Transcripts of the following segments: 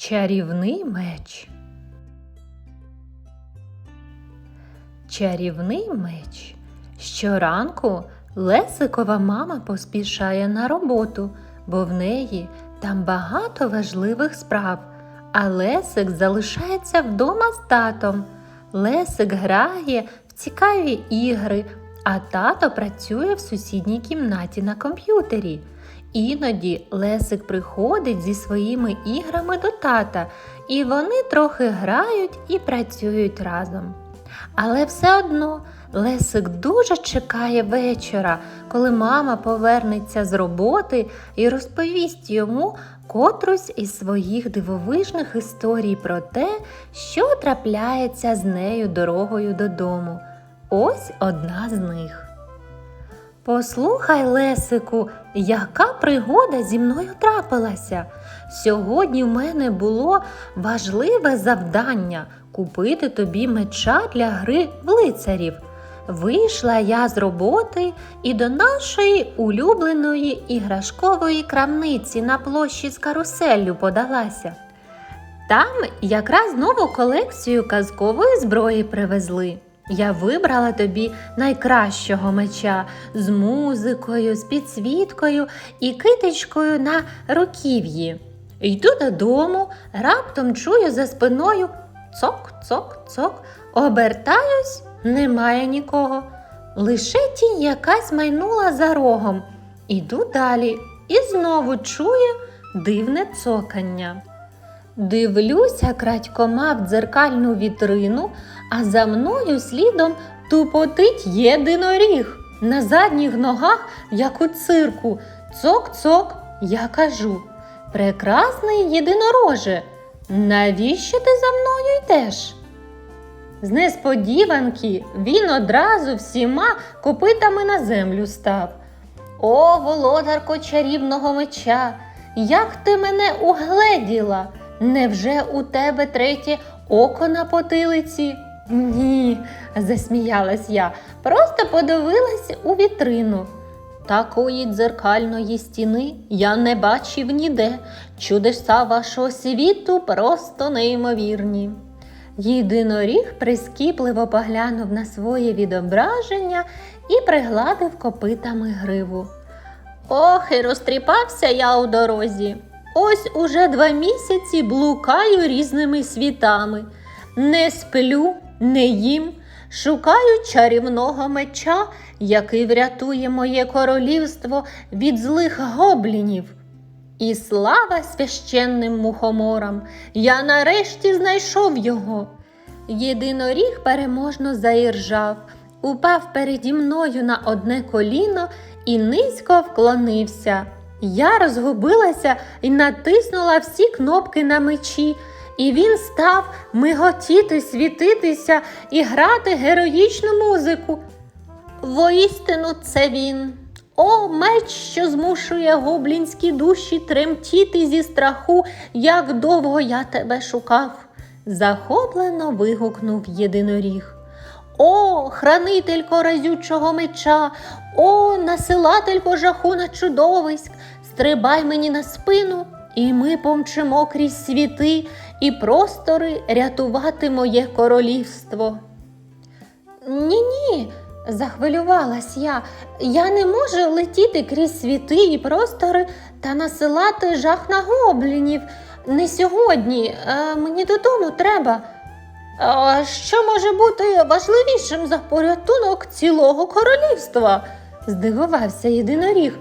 Чарівний меч. Чарівний меч. Щоранку Лесикова мама поспішає на роботу, бо в неї там багато важливих справ. А Лесик залишається вдома з татом. Лесик грає в цікаві ігри, а тато працює в сусідній кімнаті на комп'ютері. Іноді Лесик приходить зі своїми іграми до тата, і вони трохи грають і працюють разом. Але все одно Лесик дуже чекає вечора, коли мама повернеться з роботи і розповість йому котрусь із своїх дивовижних історій про те, що трапляється з нею дорогою додому. Ось одна з них. Послухай, Лесику, яка пригода зі мною трапилася. Сьогодні в мене було важливе завдання купити тобі меча для гри в лицарів. Вийшла я з роботи і до нашої улюбленої іграшкової крамниці на площі з каруселлю подалася. Там якраз нову колекцію казкової зброї привезли. Я вибрала тобі найкращого меча з музикою, з підсвіткою і китичкою на руків'ї. Йду додому, раптом чую за спиною цок, цок, цок, обертаюсь, немає нікого. Лише тінь якась майнула за рогом. Іду далі і знову чую дивне цокання. Дивлюся крадькома в дзеркальну вітрину, а за мною слідом тупотить єдиноріг. На задніх ногах, як у цирку, цок-цок, я кажу. Прекрасний єдинороже, навіщо ти за мною йдеш? З несподіванки він одразу всіма копитами на землю став. О, володарко чарівного меча, як ти мене угледіла? Невже у тебе третє око на потилиці? Ні, засміялась я, просто подивилась у вітрину. Такої дзеркальної стіни я не бачив ніде. Чудеса вашого світу просто неймовірні. Єдиноріг прискіпливо поглянув на своє відображення і пригладив копитами гриву. Ох, і розтріпався я у дорозі. Ось уже два місяці блукаю різними світами. Не сплю, не їм, шукаю чарівного меча, який врятує моє королівство від злих гоблінів. І слава священним мухоморам, я нарешті знайшов його. Єдиноріг переможно заіржав, упав переді мною на одне коліно і низько вклонився. Я розгубилася і натиснула всі кнопки на мечі, і він став миготіти, світитися і грати героїчну музику. Воістину це він. О, меч, що змушує гоблінські душі тремтіти зі страху, як довго я тебе шукав. Захоплено вигукнув єдиноріг. О, хранителько разючого меча, о, насилателько жаху на чудовиськ, стрибай мені на спину, і ми помчимо крізь світи і простори рятувати моє королівство. Ні, ні, захвилювалась я. Я не можу летіти крізь світи і простори та насилати жах на гоблінів. Не сьогодні, а мені додому треба. А що може бути важливішим за порятунок цілого королівства? здивувався єдиноріг.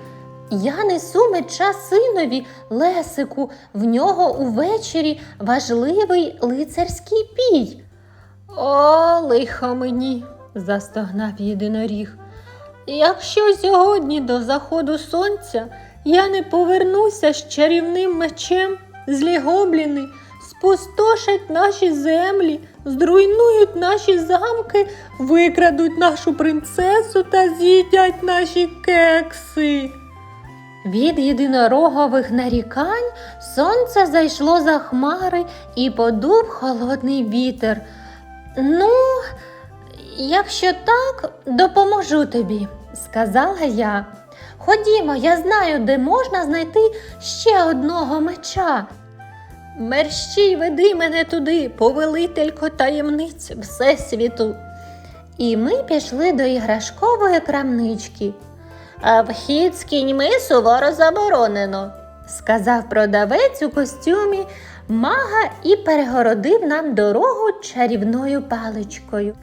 Я несу меча синові Лесику, в нього увечері важливий лицарський пій. О, лихо мені, застогнав єдиноріг. Якщо сьогодні до заходу сонця я не повернуся з чарівним мечем, злі гобліни спустошать наші землі, зруйнують наші замки, викрадуть нашу принцесу та з'їдять наші кекси. Від єдинорогових нарікань сонце зайшло за хмари і подув холодний вітер. Ну, якщо так, допоможу тобі, сказала я. Ходімо, я знаю, де можна знайти ще одного меча. Мерщій веди мене туди, повелителько таємниць Всесвіту. І ми пішли до іграшкової крамнички. А вхід з кіньми суворо заборонено, сказав продавець у костюмі мага і перегородив нам дорогу чарівною паличкою.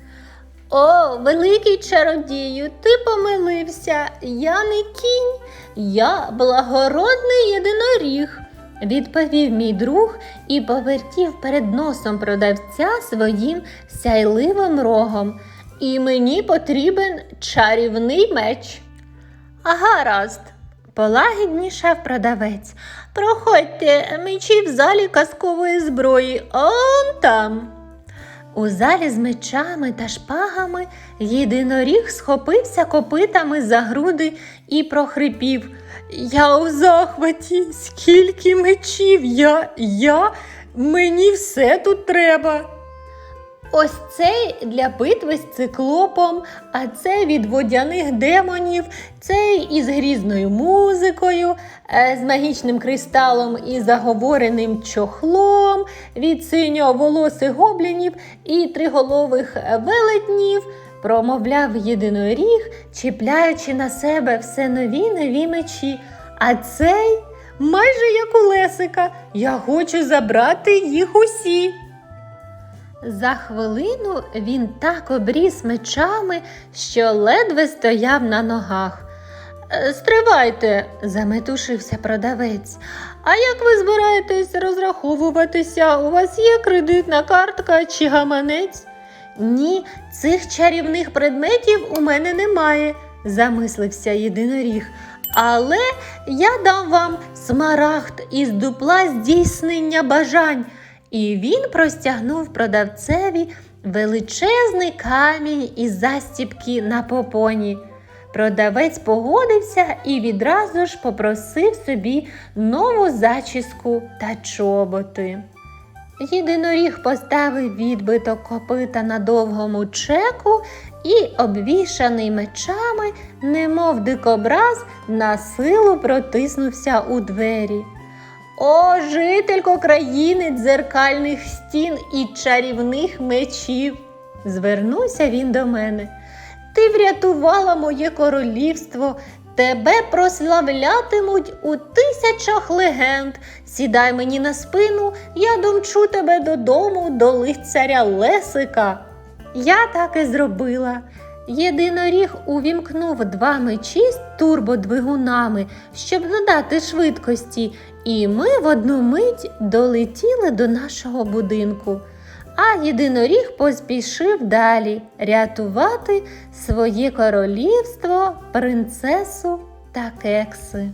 О, великий чародію, ти помилився. Я не кінь, я благородний єдиноріг, відповів мій друг і повертів перед носом продавця своїм сяйливим рогом. І мені потрібен чарівний меч. Гаразд, полагіднішав продавець. Проходьте, мечі в залі казкової зброї, он там. У залі з мечами та шпагами єдиноріг схопився копитами за груди і прохрипів. Я у захваті, скільки мечів я, я, мені все тут треба. Ось цей для битви з циклопом, а це від водяних демонів, цей із грізною музикою, е, з магічним кристалом і заговореним чохлом, від синьоволосих гоблінів і триголових велетнів, промовляв єдиноріг, чіпляючи на себе все нові нові мечі. А цей майже як у Лесика. Я хочу забрати їх усі. За хвилину він так обріз мечами, що ледве стояв на ногах. «Е, Стривайте, заметушився продавець. А як ви збираєтесь розраховуватися? У вас є кредитна картка чи гаманець? Ні, цих чарівних предметів у мене немає, замислився єдиноріг. Але я дам вам смарагд із дупла здійснення бажань. І він простягнув продавцеві величезний камінь із застіпки на попоні. Продавець погодився і відразу ж попросив собі нову зачіску та чоботи. Єдиноріг поставив відбиток копита на довгому чеку і, обвішаний мечами, немов дикобраз, на силу протиснувся у двері. О, жителько країни дзеркальних стін і чарівних мечів, звернувся він до мене. Ти врятувала моє королівство, тебе прославлятимуть у тисячах легенд. Сідай мені на спину, я домчу тебе додому до лицаря Лесика. Я так і зробила. Єдиноріг увімкнув два мечі з турбодвигунами, щоб надати швидкості, і ми в одну мить долетіли до нашого будинку. А єдиноріг поспішив далі рятувати своє королівство, принцесу та кекси.